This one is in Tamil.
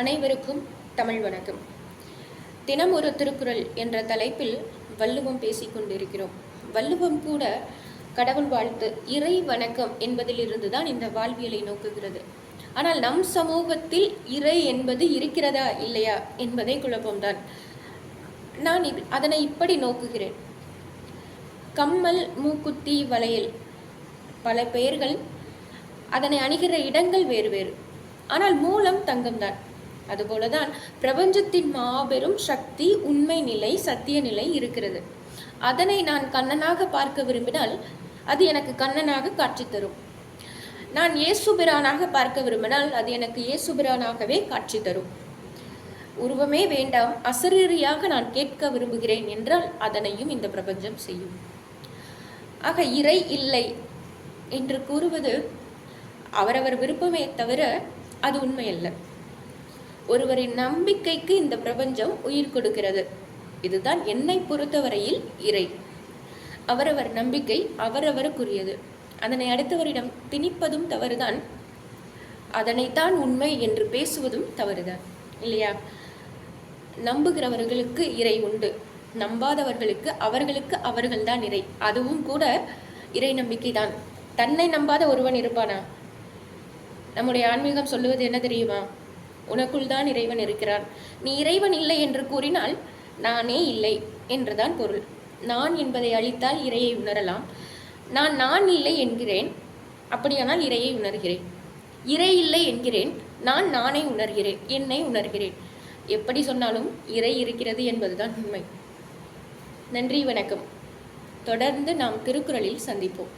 அனைவருக்கும் தமிழ் வணக்கம். தினம் ஒரு திருக்குறள் என்ற தலைப்பில் வள்ளுவம் பேசிக் கொண்டிருக்கிறோம். வள்ளுவம் கூட கடவுள் வாழ்த்து இறை வணக்கம் என்பதிலிருந்து தான் இந்த வாழ்வியலை நோக்குகிறது. ஆனால் நம் சமூகத்தில் இறை என்பது இருக்கிறதா இல்லையா என்பதே குழப்பம்தான். நான் அதனை இப்படி நோக்குகிறேன். கம்மல் மூக்குத்தி வளையல் பல பெயர்கள் அதனை அணுகிற இடங்கள் வேறு வேறு. ஆனால் மூலம் தங்கம்தான். அதுபோலதான் பிரபஞ்சத்தின் மாபெரும் சக்தி உண்மை நிலை சத்திய நிலை இருக்கிறது. அதனை நான் கண்ணனாக பார்க்க விரும்பினால் அது எனக்கு கண்ணனாக காட்சி தரும். நான் இயேசுபிரானாக பார்க்க விரும்பினால் அது எனக்கு இயேசுபிரானாகவே காட்சி தரும். உருவமே வேண்டாம் அசரீரியாக நான் கேட்க விரும்புகிறேன் என்றால் அதனையும் இந்த பிரபஞ்சம் செய்யும். ஆக இறை இல்லை என்று கூறுவது அவரவர் விருப்பமே தவிர அது உண்மையல்ல. ஒருவரின் நம்பிக்கைக்கு இந்த பிரபஞ்சம் உயிர் கொடுக்கிறது. இதுதான் என்னை பொறுத்தவரையில் இறை. அவரவர் நம்பிக்கை அவரவருக்குரியது. அதனை அடுத்தவரிடம் திணிப்பதும் தவறுதான். அதனைத்தான் உண்மை என்று பேசுவதும் தவறுதான். இல்லையா? நம்புகிறவர்களுக்கு இறை உண்டு. நம்பாதவர்களுக்கு அவர்களுக்கு அவர்கள்தான் இறை. அதுவும் கூட இறை நம்பிக்கை தான் தன்னை நம்பாத ஒருவன் இருப்பானா? நம்முடைய ஆன்மீகம் சொல்லுவது என்ன தெரியுமா? உனக்குள் தான் இறைவன் இருக்கிறான். நீ இறைவன் இல்லை என்று கூறினால் நானே இல்லை என்றுதான் பொருள். நான் என்பதை அழித்தால் இறையை உணரலாம். நான் நான் இல்லை என்கிறேன் அப்படியானால் இறையை உணர்கிறேன். இறை இல்லை என்கிறேன் நான் நானே உணர்கிறேன் என்னை உணர்கிறேன். எப்படி சொன்னாலும் இறை இருக்கிறது என்பதுதான் உண்மை. நன்றி வணக்கம். தொடர்ந்து நாம் திருக்குறளில் சந்திப்போம்.